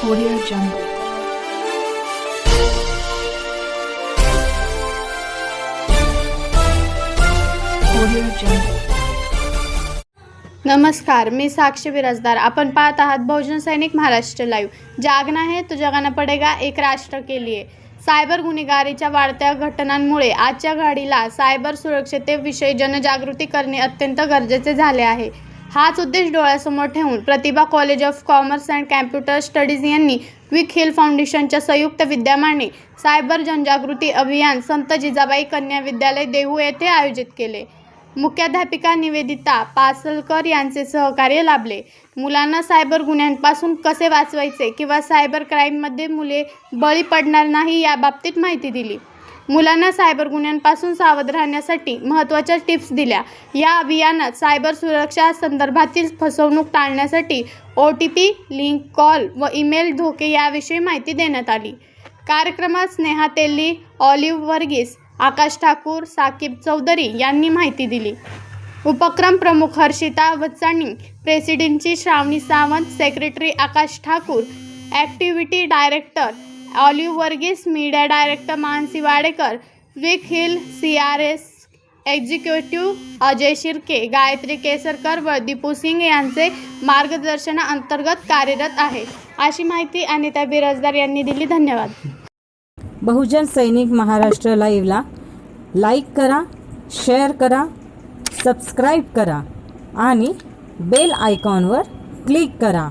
Audio Jungle. Audio Jungle. नमस्कार मी साक्षी बिराजदार आपण पाहत आहात बहुजन सैनिक महाराष्ट्र लाईव्ह जागना है तो जगाना पडेगा एक राष्ट्र के लिए सायबर गुन्हेगारीच्या वाढत्या घटनांमुळे आजच्या घडीला सायबर सुरक्षतेविषयी जनजागृती करणे अत्यंत गरजेचे झाले आहे हाच उद्देश डोळ्यासमोर ठेवून Pratibha college of commerce and computer studies यांनी क्विक हिल फाउंडेशनच्या संयुक्त विद्यमाने सायबर जनजागृती अभियान संत जिजाबाई कन्या विद्यालय देहू येथे आयोजित केले. मुख्याध्यापिका निवेदिता पासलकर यांचे सहकार्य लाभले. मुलांना सायबर गुन्ह्यांपासून कसे वाचवायचे किंवा सायबर क्राईममध्ये मुले बळी पडणार नाही याबाबतीत माहिती दिली. मुलांना सायबर गुन्ह्यांपासून सावध राहण्यासाठी महत्त्वाच्या टिप्स दिल्या. या अभियानात सायबर सुरक्षा संदर्भातील फसवणूक टाळण्यासाठी O T P link call व ईमेल धोके याविषयी माहिती देण्यात आली. कार्यक्रमात स्नेहा तेल्ली ऑलिव्ह वर्गीस आकाश ठाकूर साकीब चौधरी यांनी माहिती दिली. उपक्रम प्रमुख Harshita Vatsani प्रेसिडेंटची Shravani Sawant secretary Akash Thakur activity director Olive Varghese media director Mansi Wadekar Quick Heal C R S executive Ajay Shirke Gayatri Kesarkar व दीपू सिंग यांचे मार्गदर्शनाअंतर्गत कार्यरत आहे. अशी माहिती अनिता बिराजदार यांनी दिली. धन्यवाद. बहुजन सैनिक महाराष्ट्र लाईव्हला लाईक करा शेअर करा सबस्क्राईब करा आणि बेल आयकॉनवर क्लिक करा.